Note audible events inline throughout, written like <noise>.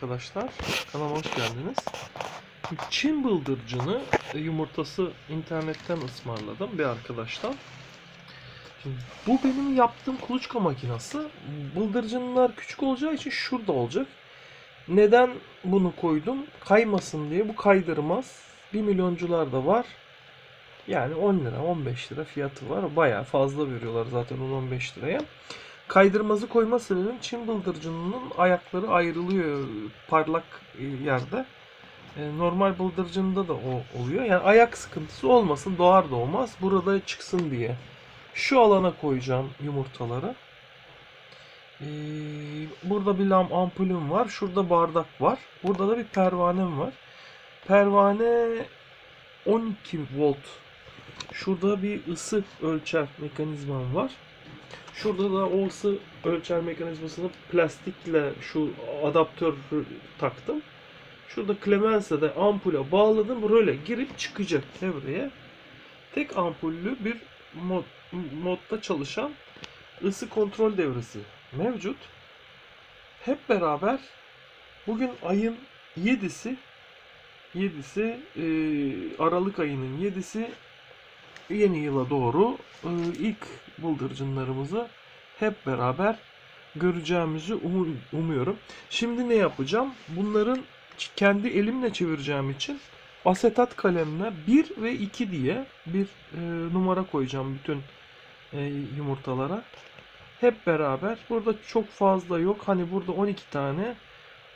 arkadaşlar. Kanalıma hoş geldiniz. Çin bıldırcını e, yumurtası internetten ısmarladım bir arkadaştan. Şimdi bu benim yaptığım kuluçka makinesi. Bıldırcınlar küçük olacağı için şurada olacak. Neden bunu koydum? Kaymasın diye. Bu kaydırmaz. 1 milyoncular da var. Yani 10 lira, 15 lira fiyatı var. Bayağı fazla veriyorlar zaten 10-15 liraya. Kaydırmazı koyma sebebim Çin bıldırcınının ayakları ayrılıyor parlak e, yerde. E, Normal bıldırcında da o oluyor. Yani ayak sıkıntısı olmasın doğar doğmaz burada çıksın diye. Şu alana koyacağım yumurtaları. E, Burada bir lam ampulüm var. Şurada bardak var. Burada da bir pervanem var. Pervane 12 volt. Şurada bir ısı ölçer mekanizmam var. Şurada da o ısı ölçer mekanizmasını plastikle şu adaptör taktım. Şurada Clemence'de ampule bağladım. Böyle girip çıkacak devreye. Tek ampullü bir mod, modda çalışan ısı kontrol devresi mevcut. Hep beraber bugün ayın 7'si 7'si e, Aralık ayının 7'si yeni yıla doğru e, ilk bıldırcınlarımızı hep beraber göreceğimizi umu- umuyorum. Şimdi ne yapacağım? Bunların kendi elimle çevireceğim için asetat kalemle 1 ve 2 diye bir e, numara koyacağım bütün e, yumurtalara. Hep beraber. Burada çok fazla yok. Hani burada 12 tane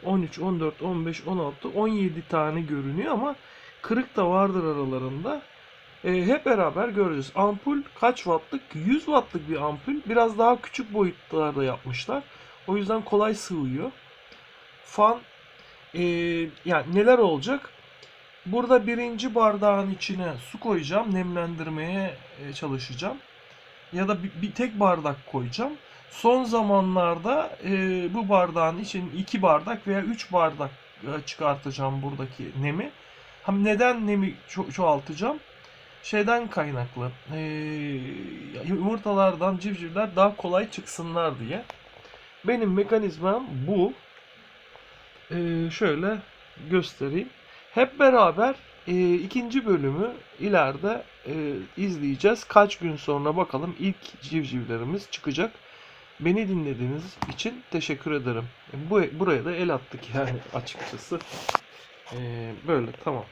13, 14, 15, 16, 17 tane görünüyor ama kırık da vardır aralarında. E, hep beraber göreceğiz. Ampul kaç wattlık? 100 wattlık bir ampul. Biraz daha küçük boyutlarda yapmışlar. O yüzden kolay sığıyor. Fan e, yani neler olacak? Burada birinci bardağın içine su koyacağım. Nemlendirmeye e, çalışacağım. Ya da bir, bir tek bardak koyacağım. Son zamanlarda e, bu bardağın için iki bardak veya üç bardak e, çıkartacağım buradaki nemi. Hem neden nemi ço- çoğaltacağım? Şeyden kaynaklı. E, yumurtalardan civcivler daha kolay çıksınlar diye. Benim mekanizmam bu. E, şöyle göstereyim. Hep beraber e, ikinci bölümü ileride e, izleyeceğiz. Kaç gün sonra bakalım ilk civcivlerimiz çıkacak. Beni dinlediğiniz için teşekkür ederim. Bu buraya da el attık yani <laughs> açıkçası. E, böyle tamam.